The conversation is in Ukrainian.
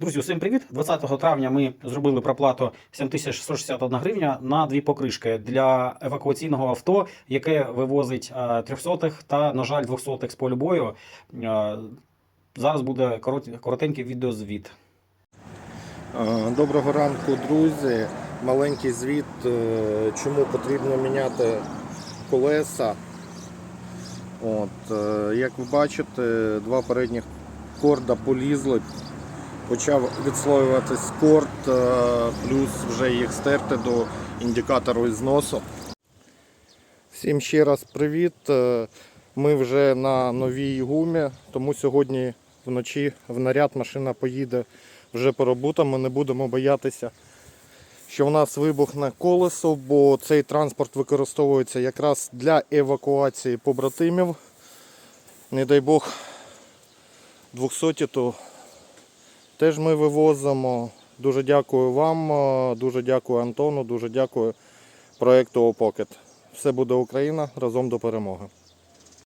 Друзі, усім привіт! 20 травня ми зробили проплату 7661 гривня на дві покришки для евакуаційного авто, яке вивозить е, трьохсотих та, на жаль, двохсотих з полю бою. Е, Зараз буде корот- коротенький відеозвіт. Е, Доброго ранку, друзі. Маленький звіт, е, чому потрібно міняти колеса. От, е, як ви бачите, два передніх корда полізли. Почав відслоюватись корд, е, плюс вже їх стерти до індикатору зносу. Всім ще раз привіт. Е, Ми вже на новій гумі, тому сьогодні вночі в наряд машина поїде вже по роботам. Ми не будемо боятися, що в нас вибухне колесо, бо цей транспорт використовується якраз для евакуації побратимів. Не дай Бог 200 то теж ми вивозимо. Дуже дякую вам, е, дуже дякую Антону, дуже дякую проєкту Опокет. Все буде Україна разом до перемоги.